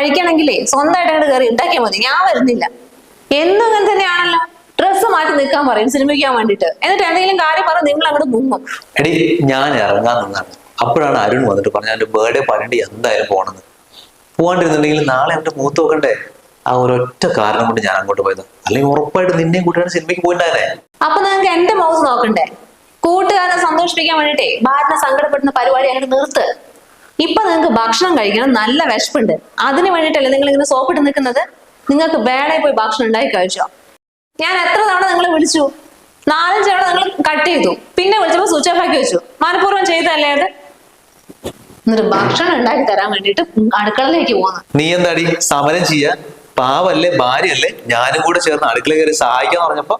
കഴിക്കണമെങ്കിലേ സ്വന്തമായിട്ട് അങ്ങോട്ട് കയറി ഉണ്ടാക്കിയാൽ മതി. ഞാൻ വരുന്നില്ല. എന്നും അങ്ങനെ തന്നെയാണല്ലോ. ഡ്രസ്സ് മാറ്റി നിൽക്കാൻ പറയും സിനിമയ്ക്കാൻ വേണ്ടിട്ട്. എന്നിട്ട് എന്തെങ്കിലും കാര്യം പറഞ്ഞ് നിങ്ങൾ അങ്ങോട്ട് മുങ്ങും. എടി ഞാൻ ഇറങ്ങാൻ നിന്നാണ്. അപ്പോഴാണ് അരുൺ വന്നിട്ട് പറഞ്ഞ എന്റെ ബർത്ത്ഡേ പാർട്ടി എന്തായാലും പോകണമെന്ന് പോകാണ്ടിരുന്നുണ്ടെങ്കിൽ നാളെ എന്റെ മൂത്ത് നോക്കണ്ടേ? ആ ഒരൊറ്റ കാരണം കൊണ്ട് ഞാൻ അങ്ങോട്ട് പോയത്. അല്ലെങ്കിൽ ഉറപ്പായിട്ട് നിന്നെയും കൂട്ടിയാണ് സിനിമയ്ക്ക് പോയിട്ടേ അപ്പൊ നിങ്ങൾക്ക് എന്റെ മൗസ് നോക്കണ്ടേ? കൂട്ടുകാരനെ സന്തോഷിപ്പിക്കാൻ വേണ്ടിട്ടേ ഭാരനെ സങ്കടപ്പെടുന്ന പരിപാടി അങ്ങോട്ട് നിർത്ത്. ഇപ്പൊ നിങ്ങൾക്ക് ഭക്ഷണം കഴിക്കണം നല്ല വിശപ്പുണ്ട്. അതിന് വേണ്ടിട്ടല്ലേ നിങ്ങൾ ഇങ്ങനെ സോപ്പിട്ട് നിൽക്കുന്നത്? നിങ്ങൾക്ക് വേണേ പോയി ഭക്ഷണം ഉണ്ടാക്കി കഴിച്ചോ. ഞാൻ എത്ര തവണ നിങ്ങളെ വിളിച്ചു? നാലഞ്ച് തവണ നിങ്ങൾ കട്ട് ചെയ്തു. പിന്നെ വിളിച്ചപ്പോ സ്വിച്ച് ഓഫ് ആക്കി വെച്ചു. മനഃപൂർവം ചെയ്തല്ലേ അത്? എന്നിട്ട് ഭക്ഷണം ഉണ്ടാക്കി തരാൻ വേണ്ടിട്ട് അടുക്കളയിലേക്ക് പോകുന്നു നീ എന്താടി? സമരം ചെയ്യാ. പാവല്ലേ ഭാര്യയല്ലേ? ഞാനും കൂടെ ചേർന്ന് അടുക്കള കയറി സഹായിക്കാന്ന് പറഞ്ഞപ്പോ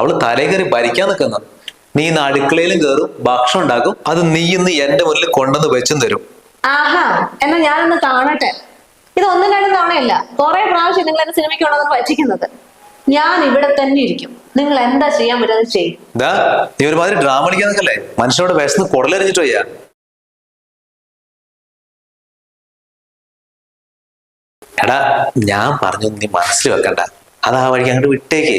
അവൾ തലേ കയറി ഭരിക്കാൻ നിൽക്കുന്ന നീ ഇന്ന് അടുക്കളയിലും കയറും ഭക്ഷണം ഉണ്ടാക്കും. അത് നീ ഇന്ന് എന്റെ മുന്നിൽ കൊണ്ടുവന്ന് വെച്ചും തരും. ആഹാ എന്നാ ഞാനൊന്ന് കാണട്ടെ. ഇത് ഒന്നും രണ്ടും തവണയല്ല. കുറെ പ്രാവശ്യം നിങ്ങൾ എന്റെ സിനിമയ്ക്ക് ഉണ്ടെന്ന് പറ്റിക്കുന്നത്. ഞാൻ ഇവിടെ തന്നെ ഇരിക്കും. നിങ്ങൾ എന്താ ചെയ്യാൻ പറ്റുന്നത് ചെയ്യും. നീ ഒരുമാതിരി ഡ്രാമ കളിക്കാൻ മനുഷ്യനോട് വിശന്ന് കുടലെറിഞ്ഞിട്ട് വയ്യ എടാ ഞാൻ പറഞ്ഞു നീ മനസ്സിൽ വെക്കണ്ട. അത് ആ വഴിക്ക് അങ്ങോട്ട് വിട്ടേക്ക്.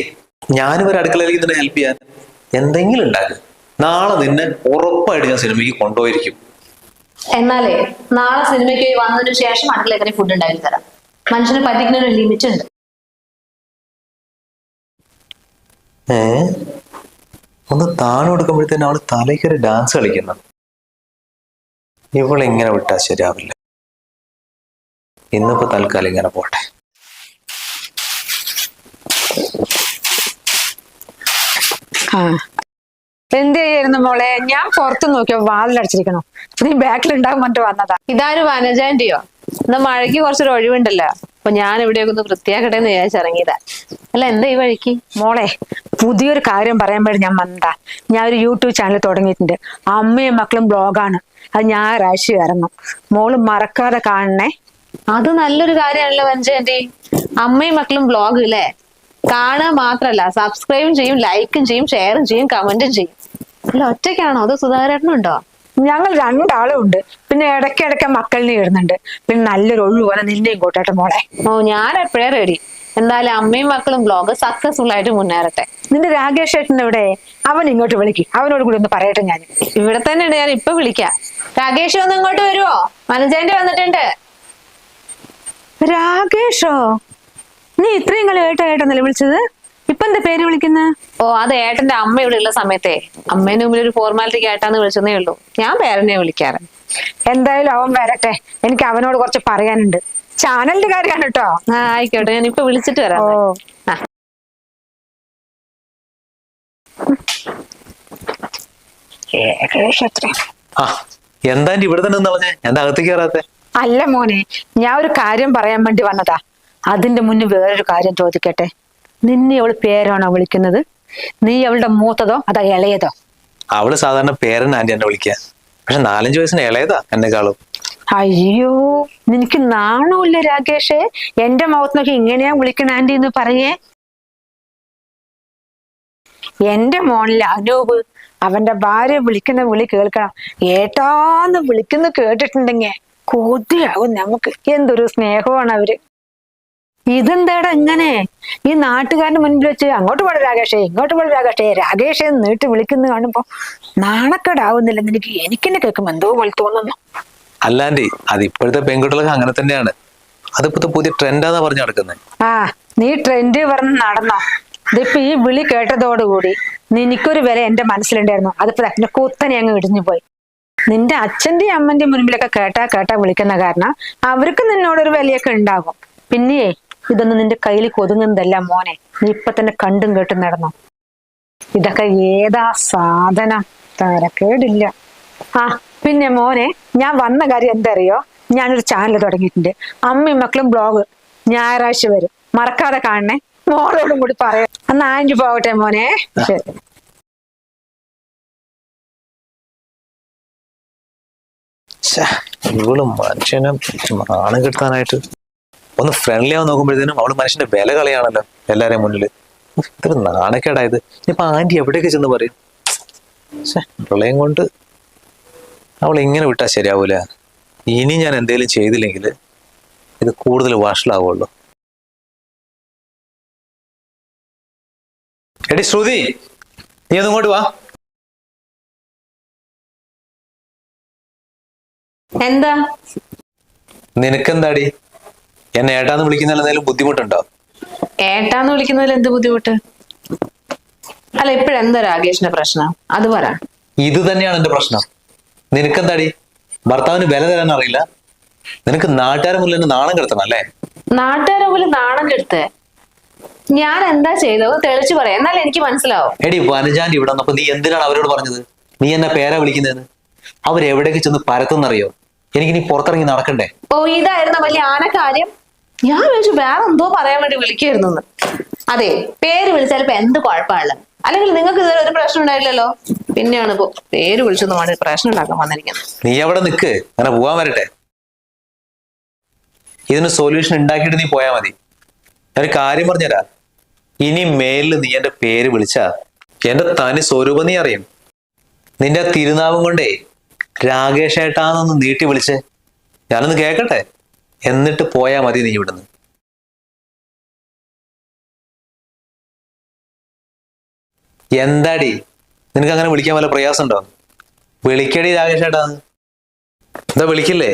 ഞാനും ഒരു അടുക്കളയിലേക്ക് നിന്നെ ഹെൽപ്പ് ചെയ്യാൻ. എന്തെങ്കിലും ഉണ്ടാക്കും. നാളെ നിന്നെ ഉറപ്പായിട്ട് ഞാൻ സിനിമയ്ക്ക് കൊണ്ടുപോയിരിക്കും. എന്നാലേ നാളെ സിനിമയ്ക്ക് പോയി വന്നതിന് ശേഷം അടുക്കളയിൽ ഫുഡ് ഉണ്ടാക്കി തരാം. മനുഷ്യനെ പറ്റിക്കുന്ന ഒരു ലിമിറ്റ് ഉണ്ട്. ഏ? ഒന്ന് താണു കൊടുക്കുമ്പോഴത്തേനും അവൾ തലയ്ക്കൊരു ഡാൻസ് കളിക്കുന്നു. ഇവളിങ്ങനെ വിട്ടാ ശരിയാവില്ല. ഇന്നിപ്പോ തൽക്കാലം ഇങ്ങനെ പോട്ടെ. ആ. എന്ത് ചെയ്യായിരുന്നു മോളെ? ഞാൻ പുറത്ത് നോക്കിയോ വാതിലടച്ചിരിക്കണോ നീ ബാക്കിൽ ഉണ്ടാകും പറഞ്ഞിട്ട് വന്നതാ. ഇതാര് വനജാന്റിയോ? എന്നാ മഴയ്ക്ക് കുറച്ചൊരു ഒഴിവുണ്ടല്ലോ. അപ്പൊ ഞാൻ ഇവിടെയൊക്കെ ഒന്ന് വൃത്തിയാക്കട്ടെ എന്ന് വിചാരിച്ചിറങ്ങിയതാ അല്ല എന്താ ഈ വഴിക്ക്? മോളെ പുതിയൊരു കാര്യം പറയാൻ വേണ്ടി ഞാൻ വന്നതാ. ഞാൻ ഒരു യൂട്യൂബ് ചാനൽ തുടങ്ങിയിട്ടുണ്ട്. അമ്മയും മക്കളും ബ്ലോഗാണ്. അത് ഞായറാഴ്ച ഇറങ്ങും മോൾ മറക്കാതെ കാണണേ. അത് നല്ലൊരു കാര്യമാണല്ലോ വനജാന്റി. അമ്മയും മക്കളും ബ്ലോഗ് അല്ലേ? കാണുക മാത്രല്ല. സബ്സ്ക്രൈബും ചെയ്യും ലൈക്കും ചെയ്യും ഷെയറും ചെയ്യും കമന്റും ചെയ്യും. അല്ല ഒറ്റയ്ക്കാണോ? അത് സുധാകരേട്ടനുണ്ടോ ഞങ്ങൾ രണ്ടാളും ഉണ്ട്. പിന്നെ ഇടയ്ക്കിടയ്ക്ക് മക്കളിനെ ഇടുന്നുണ്ട് പിന്നെ നല്ലൊരു ഒഴിവുപോലെ നിന്നെയും കൂട്ടട്ടെ മോളെ. ഓ ഞാൻ എപ്പോഴേ റെഡി എന്തായാലും അമ്മയും മക്കളും ബ്ലോഗ് സക്സസ്ഫുൾ ആയിട്ട് മുന്നേറട്ടെ. നിന്റെ രാകേഷ് ഏട്ടൻ എവിടെ? അവൻ ഇങ്ങോട്ട് വിളിക്കും. അവനോട് കൂടി ഒന്ന് പറയട്ടെ ഞാൻ. ഇവിടെ തന്നെയാണ് ഞാൻ ഇപ്പൊ വിളിക്കാം. രാകേഷ് ഒന്ന് ഇങ്ങോട്ട് വരുവോ? മനജേന്റെ വന്നിട്ടുണ്ട്. രാകേഷോ? നീ ഇത്രയും കളി ഏട്ടാ ഏട്ടനല്ലേ വിളിച്ചത്? ഇപ്പൊ എന്താ പേര് വിളിക്കുന്ന? ഓ അത് ഏട്ടന്റെ അമ്മ ഇവിടെ ഉള്ള സമയത്തെ. അമ്മേന്റെ മുമ്പിൽ ഒരു ഫോർമാലിറ്റിക്ക് ഏട്ടാന്ന് വിളിച്ചതേ ഉള്ളൂ. ഞാൻ പേരനെ വിളിക്കാറ്. എന്തായാലും അവൻ വരട്ടെ. എനിക്ക് അവനോട് കുറച്ച് പറയാനുണ്ട്. ചാനലിന്റെ കാര്യമാണ് കേട്ടോ ആ ആയിക്കോട്ടെ. ഞാൻ ഇപ്പൊ വിളിച്ചിട്ട് വരാം ഓ. ആ. ഏകദേശം എത്ര ആ എന്താ ഇവിടെ തന്നെ പറഞ്ഞേ? എന്താ അകത്തേക്ക് കയറാത്തെ? അല്ല മോനെ ഞാൻ ഒരു കാര്യം പറയാൻ വേണ്ടി വന്നതാ. അതിന്റെ മുന്നിൽ വേറൊരു കാര്യം ചോദിക്കട്ടെ? നിന്നെ അവൾ പേരാണോ വിളിക്കുന്നത്? നീ അവളുടെ മൂത്തതോ അതോ ഇളയതോ? അവൾ സാധാരണ പേരൻ ആന്റി എന്നെ വിളിക്കുക. പക്ഷെ നാലഞ്ച് വയസ്സിന് ഇളയതാ എന്നെക്കാളും. അയ്യോ നിനക്ക് നാണമില്ല രാകേഷേ? എന്റെ മുഖത്ത് നോക്കി ഇങ്ങനെയാ വിളിക്കണ ആന്റി എന്ന് പറയേ. എന്റെ മോനിലെ അനൂപ് അവന്റെ ഭാര്യ വിളിക്കുന്ന വിളി കേൾക്കണം. ഏട്ടാന്ന് വിളിക്കുന്ന കേട്ടിട്ടുണ്ടെങ്കിൽ കൊതിയാകും നമുക്ക്. എന്തൊരു സ്നേഹമാണ് അവർ. ഇതെന്താടാ ഇങ്ങനെ? ഈ നാട്ടുകാരന്റെ മുൻപിൽ വെച്ച് അങ്ങോട്ട് പോടെ രാകേഷേ ഇങ്ങോട്ട് പോടെ രാകേഷേ. രാകേഷേ നീട്ടി വിളിക്കുന്ന കാണുമ്പോ നാണക്കേടാവുന്നില്ല എനിക്ക് എനിക്കെന്നെ കേൾക്കുമ്പോ എന്തോ പോലെ തോന്നുന്നു. അല്ലാണ്ടി അത് ഇപ്പോഴത്തെ പെൺകുട്ടികൾക്ക് അങ്ങനെ തന്നെയാണ്. അതിപ്പോഴത്തെ പുതിയ ട്രെൻഡാന്നാ പറഞ്ഞു നടക്കുന്നത് ആ നീ ട്രെൻഡ് പറഞ്ഞ് നടന്നോ? ഇതിപ്പോ ഈ വിളി കേട്ടതോടുകൂടി നിനക്കൊരു വില എന്റെ മനസ്സിലുണ്ടായിരുന്നു. അതിപ്പോ എന്റെ കുത്തനെ അങ്ങ് ഇടിഞ്ഞു പോയി. നിന്റെ അച്ഛന്റെയും അമ്മന്റെയും മുൻപിലൊക്കെ കേട്ടാ കേട്ടാ വിളിക്കുന്ന കാരണം അവർക്ക് നിന്നോടൊരു വിലയൊക്കെ ഉണ്ടാകും. പിന്നെ ഇതൊന്നും നിന്റെ കയ്യിൽ കൊതുങ്ങുന്നതല്ല മോനെ. നീ ഇപ്പൊ തന്നെ കണ്ടും കേട്ടും നടന്നു. ഇതൊക്കെ ഏതാ സാധന? തരക്കേടില്ല. ആ പിന്നെ മോനെ ഞാൻ വന്ന കാര്യം എന്തറിയോ? ഞാനൊരു ചാനൽ തുടങ്ങിയിട്ടുണ്ട്. അമ്മയും മക്കളും ബ്ലോഗ് ഞായറാഴ്ച വരും. മറക്കാതെ കാണണേ. മോളോടും കൂടി പറയാം. അന്ന് ആഞ്ചു പോകട്ടെ മോനെ. ശരി. ഇവളും ഇവൾ ആണ് കിട്ടാനായിട്ട് ഒന്ന് ഫ്രണ്ട്ലി ആവാൻ നോക്കുമ്പോഴത്തേനും അവൾ മനുഷ്യന്റെ വില കളയാണല്ലോ എല്ലാരെയും മുന്നിൽ. ഇത്ര നാണക്കേടായത് ഇപ്പൊ ആന്റി എവിടെയൊക്കെ ചെന്ന് പറയും? പ്രളയം കൊണ്ട് അവൾ ഇങ്ങനെ വിട്ടാ ശരിയാവൂല. ഇനി ഞാൻ എന്തെങ്കിലും ചെയ്തില്ലെങ്കിൽ ഇത് കൂടുതൽ വഷളാവുള്ളൂ. എടി ശ്രുതി നീ ഒന്ന് ഇങ്ങോട്ട് വാ. എന്താ? നിനക്കെന്താടി? എന്നെ ഏട്ടാന്ന് വിളിക്കുന്നതിൽ എന്തെങ്കിലും ബുദ്ധിമുട്ടുണ്ടോ? ഏട്ടാന്ന് വിളിക്കുന്നതിൽ എന്ത് ബുദ്ധിമുട്ട്? അല്ല ഇപ്പഴെന്താ രാകേഷിന്റെ പ്രശ്നം? അത് പറ. ഇത് തന്നെയാണ് എന്റെ പ്രശ്നം. നിനക്കെന്താടി? ഭർത്താവിന് വില തരാൻ അറിയില്ല. നിനക്ക് നാട്ടുകാരെ മുന്നിൽ എന്നെ നാണം കെടുത്തണം അല്ലേ? നാട്ടുകാരെ പോലും നാണം കെടുത്ത്? ഞാൻ എന്താ ചെയ്തത്? തെളിച്ചു പറയാം. എന്നാലും എനിക്ക് മനസ്സിലാവും. എടി വനജാന്റെ ഇവിടെ വന്നപ്പോ നീ എന്തിനാണ് അവരോട് പറഞ്ഞത്? നീ എന്നെ പേരാ വിളിക്കുന്നതെന്ന്? അവരെവിടേക്ക് ചെന്ന് പരത്തുന്നറിയോ? എനിക്ക് നീ പുറത്തിറങ്ങി നടക്കണ്ടേ? ഓ ഇതായിരുന്നു വലിയ ആനക്കാര്യം ഞാൻ വിളിച്ചു വേറെ എന്തോ പറയാൻ വേണ്ടി വിളിക്കായിരുന്നു അതെ പേര് വിളിച്ചാൽ ഇപ്പൊ എന്ത് കുഴപ്പമാണ് അല്ലെങ്കിൽ നിങ്ങൾക്ക് ഇതുവരെ ഒരു പ്രശ്നം ഉണ്ടായില്ലല്ലോ പിന്നെയാണ് ഇപ്പൊ പേര് വിളിച്ചൊന്നും വേണ്ടി പ്രശ്നം ഉണ്ടാക്കാൻ വന്നിരിക്കുന്നത്. നീ അവിടെ നിക്ക് അങ്ങനെ പോവാൻ വരട്ടെ. ഇതിന് സൊല്യൂഷൻ ഉണ്ടാക്കിയിട്ട് നീ പോയാ മതി. ഒരു കാര്യം പറഞ്ഞുതരാ. ഇനി മേലിൽ നീ എന്റെ പേര് വിളിച്ചാ എന്റെ തനി സ്വരൂപം നീ അറിയും. നിന്റെ തിരുനാവും കൊണ്ടേ രാകേഷ് ഏട്ടാന്നൊന്ന് നീട്ടി വിളിച്ച്. ഞാനൊന്ന് കേക്കട്ടെ? എന്നിട്ട് പോയാൽ മതി നീ ഇവിടുന്ന്. എന്താടി? നിനക്ക് അങ്ങനെ വിളിക്കാൻ വല്ല പ്രയാസമുണ്ടോ? വിളിക്കടി രാകേഷ് എന്താ വിളിക്കില്ലേ?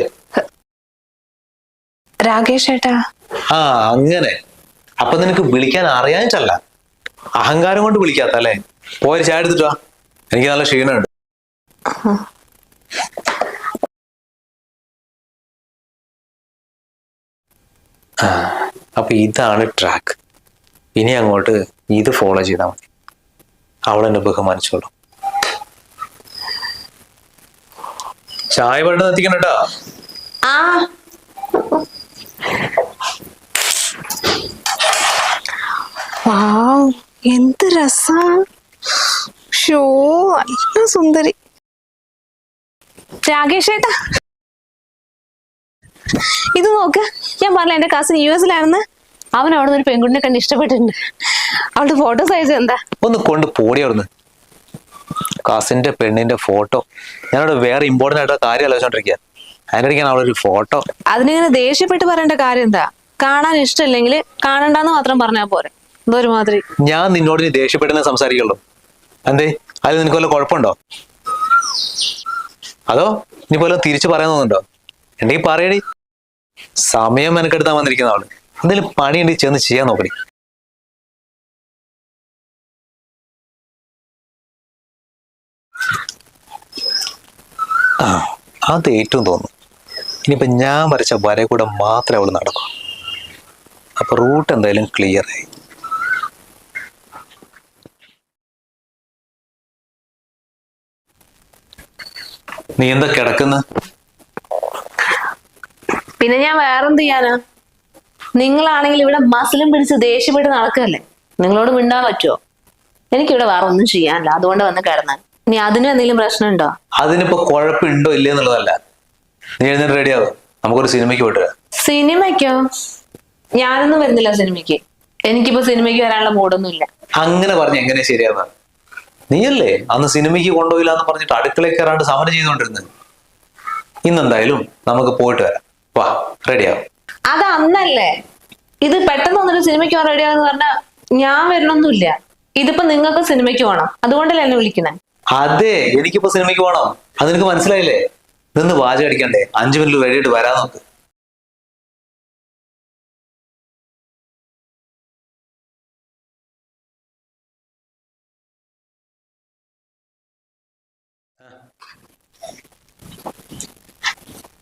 രാകേഷ് ഏട്ടാ. ആ അങ്ങനെ. അപ്പൊ നിനക്ക് വിളിക്കാൻ അറിയാനിട്ടല്ല അഹങ്കാരം കൊണ്ട് വിളിക്കാത്ത അല്ലേ പോയി ചായ എടുത്തിട്ട് എനിക്ക് നല്ല ക്ഷീണമുണ്ട്. ആ, അപ്പൊ ഇതാണ് ട്രാക്ക് ഇനി അങ്ങോട്ട് ഇത് ഫോളോ ചെയ്താൽ മതി. അവൾ എന്നെ ബഹുമാനിച്ചോളൂ. ചായ വെള്ളം എത്തിക്കണം കേട്ടോ. എന്ത് രസാ. സുന്ദരി. രാകേഷ് ഏട്ടാ. ഇത് നോക്ക് ഞാൻ പറഞ്ഞ എന്റെ കസിൻ യു എസിലാണെന്ന്? അവൻ അവിടെ ഒരു പെൺകുട്ടിനെ കണ്ട് ഇഷ്ടപ്പെട്ടിട്ടുണ്ട്. അവളുടെ ഫോട്ടോ സൈസ് എന്താ? ഒന്ന് കൊണ്ട് പോടി അവിടുന്ന്. കസിന്റെ പെണ്ണിന്റെ ഫോട്ടോ ഞാനവിടെ വേറെ ഇമ്പോർട്ടന്റ് ആയിട്ടുള്ള കാര്യം ആലോചിച്ചോണ്ടിരിക്കുക അതിനിടയ്ക്കാണ് അവളൊരു ഫോട്ടോ അതിനിങ്ങനെ ദേഷ്യപ്പെട്ട് പറയേണ്ട കാര്യം എന്താ? കാണാൻ ഇഷ്ടമില്ലെങ്കിൽ കാണണ്ടെന്ന് മാത്രം പറഞ്ഞാൽ പോരെ. എന്തോ ഒരു മാതിരി. ഞാൻ നിന്നോട് ദേഷ്യപ്പെട്ടെന്ന് സംസാരിക്കുള്ളൂ. എന്തേ? അതിൽ നിനക്ക് വല്ല കുഴപ്പമുണ്ടോ? അതോ ഇനി പോലും തിരിച്ചു പറയാൻ തോന്നുന്നുണ്ടോ? ഉണ്ടെങ്കിൽ പറയടി. സമയം മെനക്കെടുത്താൻ വന്നിരിക്കുന്ന ആൾ. എന്തെങ്കിലും പണിയുണ്ടെങ്കിൽ ചെന്ന് ചെയ്യാൻ നോക്കണേ ആ അത് ഏറ്റവും തോന്നുന്നു ഇനിയിപ്പോ ഞാൻ വരച്ച വര കൂടെ മാത്രമേ അവൾ നടക്കൂ. അപ്പൊ റൂട്ട് എന്തായാലും ക്ലിയർ ആയി. നീ എന്താ കിടക്കുന്ന? പിന്നെ ഞാൻ വേറെന്ത് ചെയ്യാനാ? നിങ്ങളാണെങ്കിൽ ഇവിടെ മസിലും പിടിച്ച് ദേഷ്യപ്പെട്ട് നടക്കല്ലേ നിങ്ങളോട് മിണ്ടാൻ പറ്റുമോ എനിക്കിവിടെ വേറെ ഒന്നും ചെയ്യാനില്ല. അതുകൊണ്ട് വന്ന് കിടന്നാൽ. ഇനി അതിന് എന്തെങ്കിലും പ്രശ്നമുണ്ടോ? അതിനിപ്പോ കുഴപ്പമുണ്ടോ ഇല്ലേ എന്നുള്ളതല്ല നീ എഴുന്നേറ്റ് റെഡിയാവും നമുക്കൊരു സിനിമയ്ക്ക് പോയിട്ട് വരാം. സിനിമയ്ക്കോ? ഞാനൊന്നും വരുന്നില്ല സിനിമയ്ക്ക്. എനിക്കിപ്പോ സിനിമയ്ക്ക് വരാനുള്ള മൂടൊന്നും ഇല്ല അങ്ങനെ പറഞ്ഞ എങ്ങനെ ശരിയാവുക? നീയല്ലേ അന്ന് സിനിമയ്ക്ക് കൊണ്ടുപോയില്ല എന്ന് പറഞ്ഞിട്ട് അടുക്കളയിൽ കയറാണ്ട് സമരം ചെയ്തുകൊണ്ടിരുന്നത്? ഇന്നെന്തായാലും നമുക്ക് പോയിട്ട് വരാം. വാ റെഡിയാവും അത് അന്നല്ലേ? ഇത് പെട്ടെന്ന് വന്നൊരു സിനിമയ്ക്ക് പോകാൻ റെഡിയാന്ന് പറഞ്ഞാൽ ഞാൻ വരണമൊന്നുമില്ല ഇതിപ്പോ നിങ്ങൾക്ക് സിനിമയ്ക്ക് പോകണം. അതുകൊണ്ടല്ലേ എന്നെ വിളിക്കുന്നത് അതെ എനിക്കിപ്പോ സിനിമയ്ക്ക് പോകണം. അത് നിനക്ക് മനസ്സിലായില്ലേ? നിന്ന് വാചകടിക്കണ്ടേ അഞ്ചു മിനിറ്റ് റെഡിയായിട്ട് വരാൻ നോക്ക്.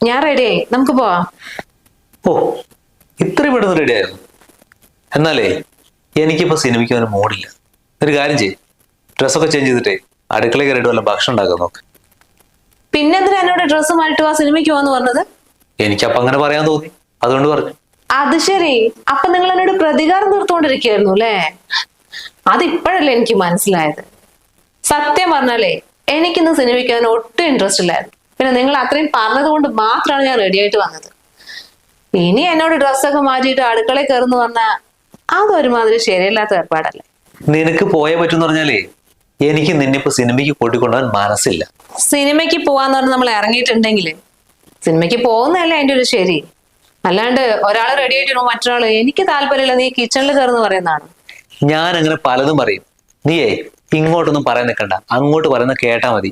ഞാൻ റെഡിയായി നമുക്ക് പോവാം. ഓ ഇത്രയും പെട്ടെന്ന് റെഡി ആയിരുന്നു എന്നാലേ എനിക്കിപ്പോ സിനിമയ്ക്ക് ഒരു മൂടില്ല ഒരു കാര്യം ചെയ്യ്. ഡ്രസ്സൊക്കെ ചേഞ്ച് ചെയ്തിട്ടേ അടുക്കള കയറിയിട്ട് വല്ല ഭക്ഷണം ഉണ്ടാക്കാൻ നോക്ക്. പിന്നെന്തിനാ എന്നോട് ഡ്രസ്സ് മാറ്റിട്ട് ആ സിനിമയ്ക്ക് പോവാന്ന് പറഞ്ഞത്? എനിക്കപ്പൊ അങ്ങനെ പറയാൻ തോന്നി. അതുകൊണ്ട് പറഞ്ഞു. അത് ശരി. അപ്പൊ നിങ്ങൾ എന്നോട് പ്രതികാരം തീർത്തുകൊണ്ടിരിക്കുകയായിരുന്നു അല്ലേ? അതിപ്പോഴല്ലേ എനിക്ക് മനസ്സിലായത്. സത്യം പറഞ്ഞാലേ എനിക്കിന്ന് സിനിമയ്ക്ക് അതിന് ഒട്ടും ഇൻട്രസ്റ്റ് ഇല്ലായിരുന്നു. പിന്നെ നിങ്ങൾ അത്രയും പറഞ്ഞതുകൊണ്ട് മാത്രമാണ് ഞാൻ റെഡി ആയിട്ട് വന്നത്. ഇനി എന്നോട് ഡ്രസ്സൊക്കെ മാറ്റിയിട്ട് അടുക്കളയിൽ കയറുന്നു പറഞ്ഞാൽ അതൊരുമാതിരി ശരിയല്ലാത്ത ഏർപ്പാടല്ലേ. നിനക്ക് പോയേ പറ്റും പറഞ്ഞാലേ എനിക്ക് നിന്നിപ്പോ സിനിമയ്ക്ക് കൂട്ടിക്കൊണ്ടുപോകാൻ മനസ്സില്ല. സിനിമയ്ക്ക് പോവാന്ന് പറഞ്ഞ് നമ്മൾ ഇറങ്ങിയിട്ടുണ്ടെങ്കിൽ സിനിമയ്ക്ക് പോകുന്നതല്ലേ അതിന്റെ ഒരു ശരി. അല്ലാണ്ട് ഒരാൾ റെഡി ആയിട്ട് മറ്റൊരാൾ എനിക്ക് താല്പര്യമില്ല നീ കിച്ചണിൽ കയറുന്ന പറയുന്നതാണ്. ഞാൻ അങ്ങനെ പലതും പറയും. നീയേ ഇങ്ങോട്ടൊന്നും പറയാൻ നിൽക്കണ്ട അങ്ങോട്ട് പറയുന്ന കേട്ടാ മതി.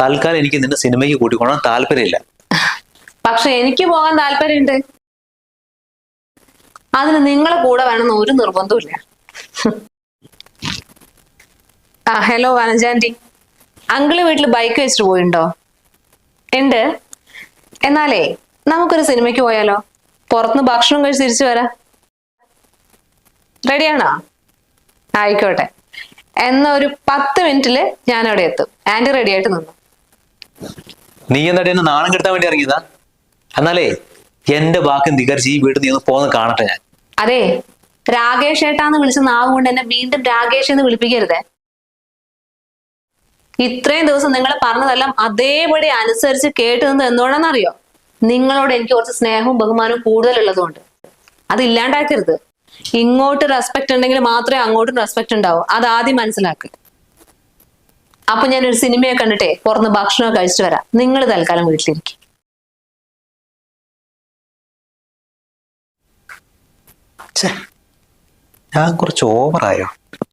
തൽക്കാലം എനിക്ക് നിന്നെ സിനിമയ്ക്ക് കൂട്ടിക്കൊള്ളാൻ താല്പര്യമില്ല. പക്ഷെ എനിക്ക് പോകാൻ താല്പര്യമുണ്ട്. അതിന് നിങ്ങളെ കൂടെ വേണമെന്ന് ഒരു നിർബന്ധമില്ല ആ ഹലോ വനജാന്റി അങ്കിൾ വീട്ടിൽ ബൈക്ക് വെച്ചിട്ട് പോയിണ്ടോ? ഉണ്ട്. എന്നാലേ നമുക്കൊരു സിനിമയ്ക്ക് പോയാലോ? പുറത്തുനിന്ന് ഭക്ഷണം കഴിച്ച് തിരിച്ചു വരാം. റെഡിയാണോ ആയിക്കോട്ടെ. എന്നാ ഒരു പത്ത് മിനിറ്റിൽ ഞാൻ എത്തും. ആന്റി റെഡി ആയിട്ട് നിന്നു? നീ എന്തായിട്ട് എന്നെ നാണം കെടുത്താൻ വേണ്ടി ഇറങ്ങിയതാ? എന്നാലേ എന്റെ വാക്കും ധികരിച്ച് ഈ വീട്ടിൽ നീ ഒന്ന് പോന്ന് കാണട്ടെ ഞാൻ. അതെ രാകേഷ് ഏട്ടാന്ന് വിളിച്ച നാവ് കൊണ്ട് എന്നെ വീണ്ടും രാകേഷ് എന്ന് വിളിപ്പിക്കരുതേ. ഇത്രയും ദിവസം നിങ്ങൾ പറഞ്ഞതെല്ലാം അതേപടി അനുസരിച്ച് കേട്ട് നിന്ന് എന്തുകൊണ്ടാണെന്നറിയോ നിങ്ങളോട് എനിക്ക് കുറച്ച് സ്നേഹവും ബഹുമാനവും കൂടുതലുള്ളതുകൊണ്ട്. അത് ഇല്ലാണ്ടാക്കരുത് ഇങ്ങോട്ട് റെസ്പെക്ട് ഉണ്ടെങ്കിൽ മാത്രമേ അങ്ങോട്ടും റെസ്പെക്ട് ഉണ്ടാവൂ. അത് ആദ്യം മനസ്സിലാക്കുക അപ്പൊ ഞാൻ ഒരു സിനിമയെ കണ്ടിട്ടെ പുറത്ത് ഭക്ഷണമൊക്കെ കഴിച്ചിട്ട് വരാം. നിങ്ങൾ തൽക്കാലം വീട്ടിലിരിക്കും. ഞാൻ കുറച്ച് ഓവറായോ